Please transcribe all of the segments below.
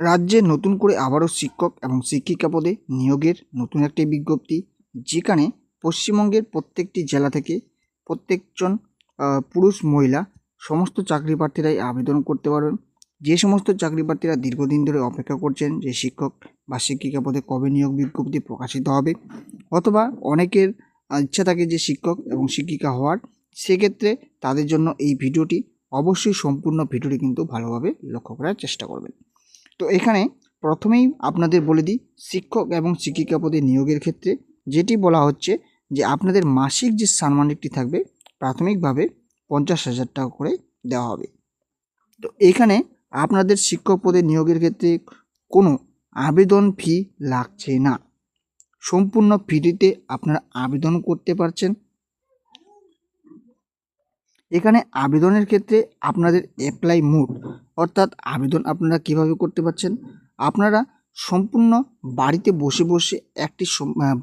রাজ্যে নতুন করে আবারও শিক্ষক এবং শিক্ষিকা পদে নিয়োগের নতুন একটি বিজ্ঞপ্তি, যেখানে পশ্চিমবঙ্গের প্রত্যেকটি জেলা থেকে প্রত্যেকজন পুরুষ, মহিলা সমস্ত চাকরি প্রার্থীরাই আবেদন করতে পারবেন। যে সমস্ত চাকরি প্রার্থীরা দীর্ঘদিন ধরে অপেক্ষা করছেন যে শিক্ষক বা শিক্ষিকা পদে কবে নিয়োগ বিজ্ঞপ্তি প্রকাশিত হবে, অথবা অনেকের ইচ্ছা থাকে যে শিক্ষক এবং শিক্ষিকা হওয়ার, সেক্ষেত্রে তাদের জন্য এই ভিডিওটি অবশ্যই সম্পূর্ণ ভিডিওটি কিন্তু ভালোভাবে লক্ষ্য করার চেষ্টা করবেন। তো এখানে প্রথমেই আপনাদের বলে দিই, শিক্ষক এবং শিক্ষিকা পদে নিয়োগের ক্ষেত্রে যেটি বলা হচ্ছে যে আপনাদের মাসিক যে সম্মানিকটি থাকবে, প্রাথমিকভাবে পঞ্চাশ হাজার টাকা করে দেওয়া হবে। তো এখানে আপনাদের শিক্ষক পদে নিয়োগের ক্ষেত্রে কোনো আবেদন ফি লাগছে না। সম্পূর্ণ ফ্রিতে আপনারা আবেদন করতে পারছেন। এখানে আবেদনের ক্ষেত্রে আপনাদের অ্যাপ্লাই মুড অর্থাৎ আবেদন আপনারা কীভাবে করতে পারছেন? আপনারা সম্পূর্ণ বাড়িতে বসে বসে একটি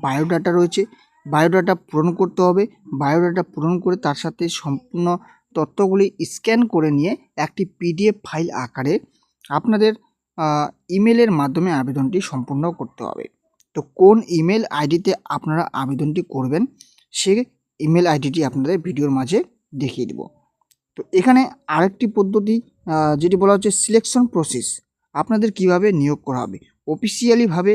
বায়োডাটা রয়েছে। বায়োডাটা পূরণ করতে হবে। বায়োডাটা পূরণ করে তার সাথে সম্পূর্ণ তথ্যগুলি স্ক্যান করে নিয়ে একটি পিডিএফ ফাইল আকারে আপনাদের ইমেলের মাধ্যমে আবেদনটি সম্পূর্ণ করতে হবে। তো কোন ইমেল আইডিতে আপনারা আবেদনটি করবেন, সে ইমেল আইডিটি আপনাদের ভিডিওর মাঝে দেখিয়ে দেব। তো এখানে আরেকটি পদ্ধতি যেটি বলা হচ্ছে সিলেকশন প্রসেস আপনাদের কীভাবে নিয়োগ করা হবে? অফিসিয়ালিভাবে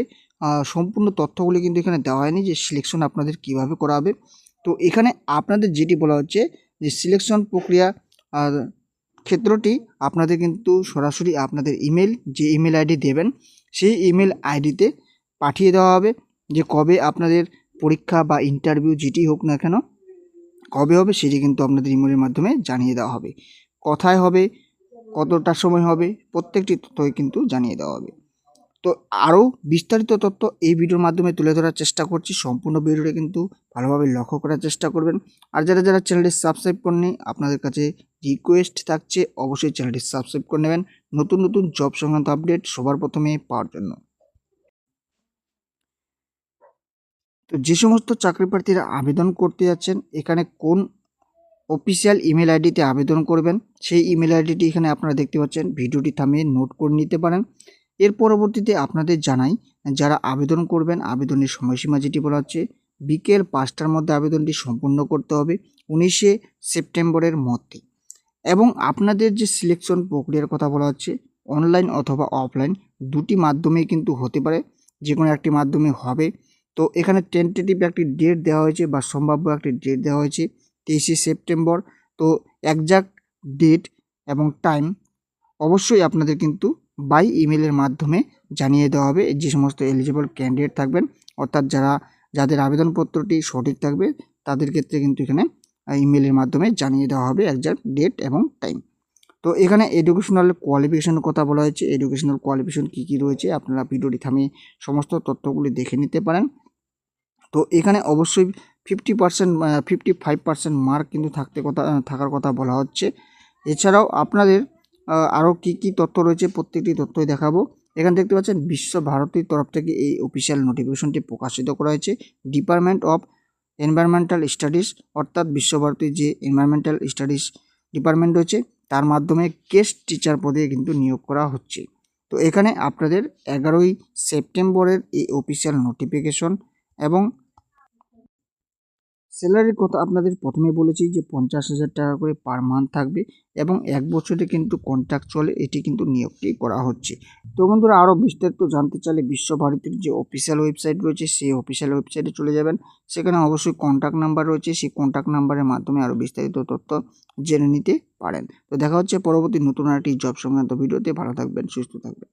সম্পূর্ণ তথ্যগুলি কিন্তু এখানে দেওয়া হয়নি যে সিলেকশন আপনাদের কীভাবে করা হবে। তো এখানে আপনাদের যেটি বলা হচ্ছে যে সিলেকশন প্রক্রিয়া ক্ষেত্রটি আপনাদের কিন্তু সরাসরি আপনাদের ইমেল যে ইমেল আইডি দেবেন, সেই ইমেল আইডিতে পাঠিয়ে দেওয়া হবে যে কবে আপনাদের পরীক্ষা বা ইন্টারভিউ যেটি হোক না কেন কবে হবে সেটি কিন্তু আপনাদের ইমেলের মাধ্যমে জানিয়ে দেওয়া হবে। কথায় হবে, কতটা সময় হবে, প্রত্যেকটি তথ্যই কিন্তু জানিয়ে দেওয়া হবে। তো আরও বিস্তারিত তথ্য এই ভিডিওর মাধ্যমে তুলে ধরার চেষ্টা করছি। সম্পূর্ণ ভিডিওটা কিন্তু ভালোভাবে লক্ষ্য করার চেষ্টা করবেন। আর যারা যারা চ্যানেলটি সাবস্ক্রাইব করেনি আপনাদের কাছে রিকোয়েস্ট থাকছে, অবশ্যই চ্যানেলটি সাবস্ক্রাইব করে নেবেন। নতুন নতুন জব সংক্রান্ত আপডেট সবার প্রথমে পাওয়ার জন্য। তো যে সমস্ত চাকরি প্রার্থীরা আবেদন করতে যাচ্ছেন, এখানে কোন অফিসিয়াল ইমেল আইডিতে আবেদন করবেন, সেই ইমেল আইডিটি এখানে আপনারা দেখতে পাচ্ছেন। ভিডিওটি থামিয়ে নোট করে নিতে পারেন। এর পরবর্তীতে আপনাদের জানাই, যারা আবেদন করবেন, আবেদনের সময়সীমা যেটি বলা হচ্ছে, বিকেল পাঁচটার মধ্যে আবেদনটি সম্পূর্ণ করতে হবে, উনিশে সেপ্টেম্বরের মধ্যে। এবং আপনাদের যে সিলেকশন প্রক্রিয়ার কথা বলা হচ্ছে অনলাইন অথবা অফলাইন দুটি মাধ্যমেই কিন্তু হতে পারে। যে কোনো একটি মাধ্যমে হবে। তো এখানে টেন্টেটিভ একটি ডেট দেওয়া হয়েছে বা সম্ভাব্য একটি ডেট দেওয়া হয়েছে তেইশে সেপ্টেম্বর। তো একজাক্ট ডেট এবং টাইম অবশ্যই আপনাদের কিন্তু বাই ইমেলের মাধ্যমে জানিয়ে দেওয়া হবে। যে সমস্ত এলিজিবল ক্যান্ডিডেট থাকবেন, অর্থাৎ যারা, যাদের আবেদনপত্রটি সঠিক থাকবে, তাদের ক্ষেত্রে কিন্তু এখানে ইমেলের মাধ্যমে জানিয়ে দেওয়া হবে একজাক্ট ডেট এবং টাইম তো এখানে এডুকেশনাল কোয়ালিফিকেশনের কথা বলা হয়েছে। এডুকেশনাল কোয়ালিফিকেশন কী কী রয়েছে? আপনারা ভিডিওটি থামিয়ে সমস্ত তথ্যগুলি দেখে নিতে পারেন। তো এখানে অবশ্যই fifty percent fifty five percent mark কিন্তু থাকতে কথা থাকার কথা বলা হচ্ছে। এছাড়াও আপনাদের আরও কী কী তথ্য রয়েছে প্রত্যেকটি তথ্যই দেখাবো। এখানে দেখতে পাচ্ছেন বিশ্বভারতীর তরফ থেকে এই অফিসিয়াল নোটিফিকেশনটি প্রকাশিত করা হয়েছে। ডিপার্টমেন্ট অফ এনভায়রনমেন্টাল স্টাডিজ অর্থাৎ বিশ্বভারতীর যে এনভায়রনমেন্টাল স্টাডিজ ডিপার্টমেন্ট রয়েছে, তার মাধ্যমে গেস্ট টিচার পদে কিন্তু নিয়োগ করা হচ্ছে। তো এখানে আপনাদের এগারোই সেপ্টেম্বরের এই অফিসিয়াল নোটিফিকেশন এবং স্যালারির কথা আপনাদের প্রথমে বলেছি যে পঞ্চাশ হাজার টাকা করে পার মান্থ থাকবে এবং এক বছরে কিন্তু কন্ট্রাক্ট চলে এটি কিন্তু নিয়োগটি করা হচ্ছে। তো বন্ধুরা, আরও বিস্তারিত জানতে চাইলে বিশ্বভারতীর যে অফিসিয়াল ওয়েবসাইট রয়েছে, সেই অফিসিয়াল ওয়েবসাইটে চলে যাবেন। সেখানে অবশ্যই কন্ট্যাক্ট নাম্বার রয়েছে, সেই কন্ট্যাক্ট নাম্বারের মাধ্যমে আরও বিস্তারিত তথ্য জেনে নিতে পারেন। তো দেখা হচ্ছে পরবর্তী নতুন একটি জব সংক্রান্ত ভিডিওতে। ভালো থাকবেন, সুস্থ থাকবেন।